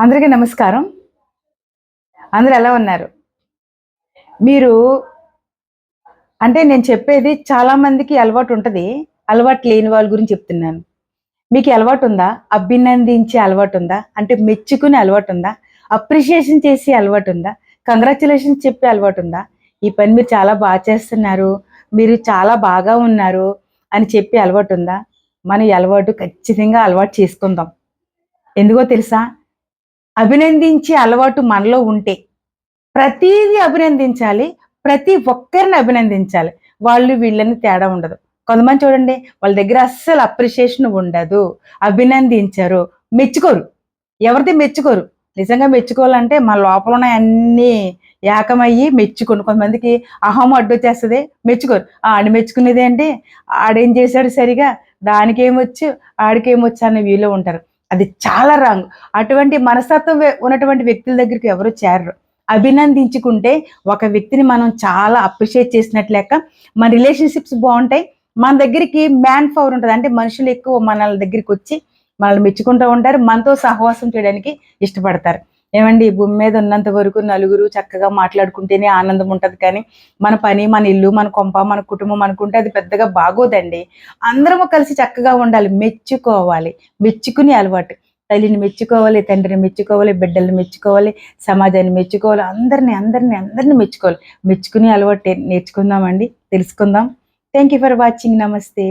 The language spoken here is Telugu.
అందరికీ నమస్కారం. అందరు ఎలా ఉన్నారు? మీరు అంటే నేను చెప్పేది చాలా మందికి అలవాటు ఉంటుంది. అలవాటు లేని వాళ్ళ గురించి చెప్తున్నాను. మీకు అలవాటు ఉందా? అభినందించే అలవాటు ఉందా? అంటే మెచ్చుకునే అలవాటు ఉందా? అప్రిషియేషన్ చేసే అలవాటు ఉందా? కంగ్రాచులేషన్ చెప్పే అలవాటు ఉందా? ఈ పని మీరు చాలా బాగా చేస్తున్నారు. మీరు చాలా బాగా ఉన్నారు అని చెప్పే అలవాటు ఉందా? మనం అలవాటు ఖచ్చితంగా అలవాటు చేసుకుందాం. ఎందుకో తెలుసా? అభినందించే అలవాటు మనలో ఉంటే ప్రతిదీ అభినందించాలి ప్రతి ఒక్కరిని అభినందించాలి. వాళ్ళు వీళ్ళని తేడా ఉండదు. కొంతమంది చూడండి వాళ్ళ దగ్గర అస్సలు అప్రిషియేషన్ ఉండదు. అభినందించరు. మెచ్చుకోరు. ఎవరిది మెచ్చుకోరు? నిజంగా మెచ్చుకోవాలంటే మన లోపల ఉన్న అన్ని ఏకమయ్యి మెచ్చుకోండి కొంతమందికి అహం అడ్డు వచ్చేస్తుంది మెచ్చుకోరు. "ఆ, ఆడు మెచ్చుకునేది ఏంటి? ఆడేం చేశాడు సరిగా? దానికేమొచ్చు ఆడికేమొచ్చు అనే వీలో ఉంటారు. అది చాలా రాంగ్ అటువంటి మనస్తత్వం ఉన్నటువంటి వ్యక్తుల దగ్గరికి ఎవరు చేరరు. అభినందించుకుంటే ఒక వ్యక్తిని మనం చాలా అప్రిషియేట్ చేసినట్లు మన రిలేషన్షిప్స్ బాగుంటాయి. మన దగ్గరికి మ్యాన్ పవర్ ఉంటుంది. అంటే మనుషులు ఎక్కువ మన దగ్గరికి వచ్చి మనల్ని మెచ్చుకుంటూ ఉంటారు. మనతో సహవాసం చేయడానికి ఇష్టపడతారు. ఏమండి ఈ భూమి మీద ఉన్నంత వరకు నలుగురు చక్కగా మాట్లాడుకుంటేనే ఆనందం ఉంటుంది కానీ మన పని మన ఇల్లు మన కొంప మన కుటుంబం అనుకుంటే అది పెద్దగా బాగోదండి. అందరము కలిసి చక్కగా ఉండాలి మెచ్చుకోవాలి మెచ్చుకునే అలవాటు. తల్లిని మెచ్చుకోవాలి తండ్రిని మెచ్చుకోవాలి బిడ్డల్ని మెచ్చుకోవాలి సమాజాన్ని మెచ్చుకోవాలి అందరిని అందరిని అందరిని మెచ్చుకోవాలి. మెచ్చుకునే అలవాటు నేర్చుకుందామండి తెలుసుకుందాం. థ్యాంక్ యూ ఫర్ వాచింగ్ నమస్తే